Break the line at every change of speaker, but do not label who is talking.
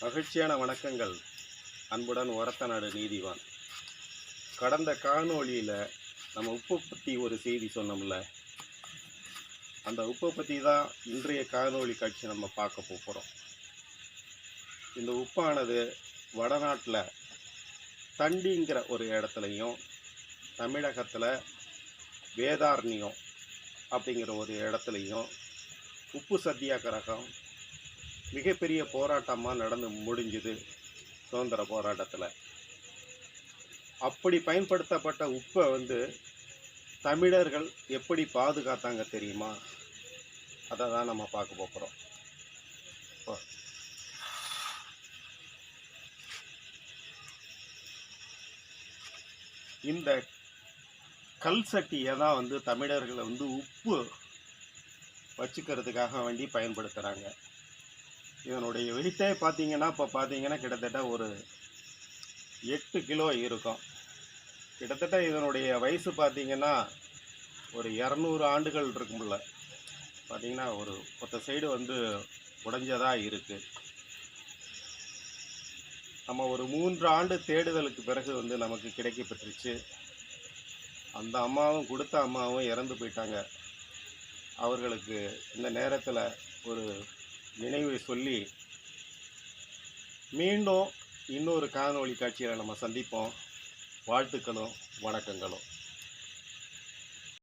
மகிழ்ச்சியான வணக்கங்கள். அன்புடன் ஒரத்தநாடு நீதிவான். கடந்த காணொளியில் நம்ம உப்பை பற்றி ஒரு செய்தி சொன்னோம்ல. அந்த உப்பை பற்றி தான் இன்றைய காணொளி காட்சி நம்ம பார்க்க போகிறோம் இந்த உப்பானது வடநாட்டில் தண்டிங்கிற ஒரு இடத்துலையும் தமிழகத்தில் வேதாரண்யம் அப்படிங்கிற ஒரு இடத்துலையும் உப்பு சத்தியாகிரகம் மிகப்பெரிய போராட்டமாக நடந்து முடிஞ்சுது சுதந்திர போராட்டத்தில். அப்படி பயன்படுத்தப்பட்ட உப்பை வந்து தமிழர்கள் எப்படி பாதுகாத்தாங்க தெரியுமா? அதை தான் நம்ம பார்க்க போகிறோம் இந்த கல் சட்டியை தான் வந்து தமிழர்களை வந்து உப்பு வச்சுக்கிறதுக்காக வேண்டி பயன்படுத்துகிறாங்க இதனுடைய வெயிட்டே பார்த்தீங்கன்னா இப்போ பார்த்தீங்கன்னா கிட்டத்தட்ட ஒரு எட்டு கிலோ இருக்கும். கிட்டத்தட்ட இதனுடைய வயசு பார்த்தீங்கன்னா ஒரு இரநூறு ஆண்டுகள் இருக்கும்ல பார்த்தீங்கன்னா ஒரு மொத்த சைடு வந்து உடைஞ்சதாக இருக்குது நம்ம ஒரு மூன்று ஆண்டு தேடுதலுக்கு பிறகு வந்து நமக்கு கிடைக்கப்பட்டுருச்சு அந்த அம்மாவும் கொடுத்த அம்மாவும் இறந்து போயிட்டாங்க. அவர்களுக்கு இந்த நேரத்தில் ஒரு நினைவை சொல்லி மீண்டும் இன்னொரு காணொளி காட்சியில் நம்ம சந்திப்போம். வாழ்த்துக்களும் வணக்கங்களும்.